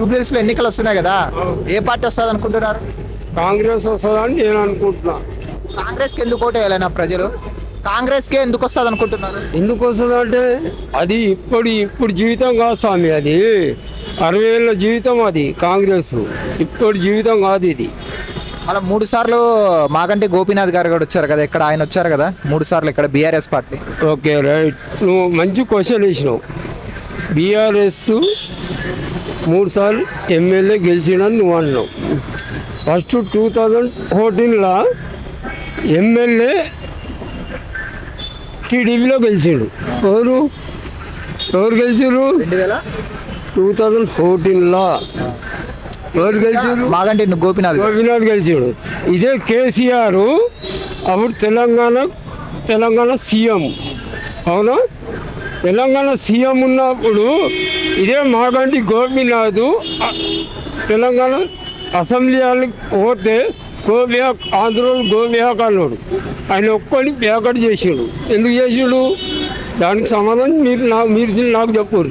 జూబ్లీస్లో ఎన్నికలు వస్తున్నాయి కదా ఏ పార్టీ వస్తుంది అనుకుంటున్నారు? కాంగ్రెస్ వస్తుందని నేను అనుకుంటున్నా. కాంగ్రెస్కి ఎందుకు ఓటు వేయాలన్నా ప్రజలు? కాంగ్రెస్ కే ఎందుకు వస్తుంది అనుకుంటున్నారు? ఎందుకు వస్తుందంటే అది ఇప్పుడు ఇప్పుడు జీవితం కాదు స్వామి అది అరవై ఏళ్ళ జీవితం అది కాంగ్రెస్. ఇప్పుడు జీవితం కాదు ఇది. అలా మూడు సార్లు మాగంటి గోపీనాథ్ గారు కూడా వచ్చారు కదా ఇక్కడ ఆయన వచ్చారు కదా మూడు సార్లు ఇక్కడ బీఆర్ఎస్ పార్టీ. Okay right. నువ్వు మంచి క్వశ్చన్ వేసినావు. బీఆర్ఎస్ మూడు సార్లు ఎమ్మెల్యే గెలిచినని నువ్వు అన్నావు. ఫస్ట్ టూ థౌజండ్ ఫోర్టీన్లో ఎమ్మెల్యే టీడీపీలో గెలిచిండు. ఎవరు? ఎవరు గెలిచారు టూ థౌజండ్ ఫోర్టీన్లో. ఎవరు గెలిచారు మాగంటి గోపీనాథ్. గోపీనాథ్ గెలిచాడు. ఇదే కేసీఆర్ అప్పుడు తెలంగాణ తెలంగాణ సీఎం. అవునా? తెలంగాణ సీఎం ఉన్నప్పుడు ఇదే మాగంటి గోపీనాథ్ తెలంగాణ అసెంబ్లీ వాళ్ళకి పోతే గోబియా ఆంధ్రలో గోపియాక్ అన్నాడు. ఆయన ఒక్కడిని ప్యాకెట్ చేసాడు. ఎందుకు చేసాడు? దానికి సమాధానం మీరు నాకు మీరు నాకు చెప్పరు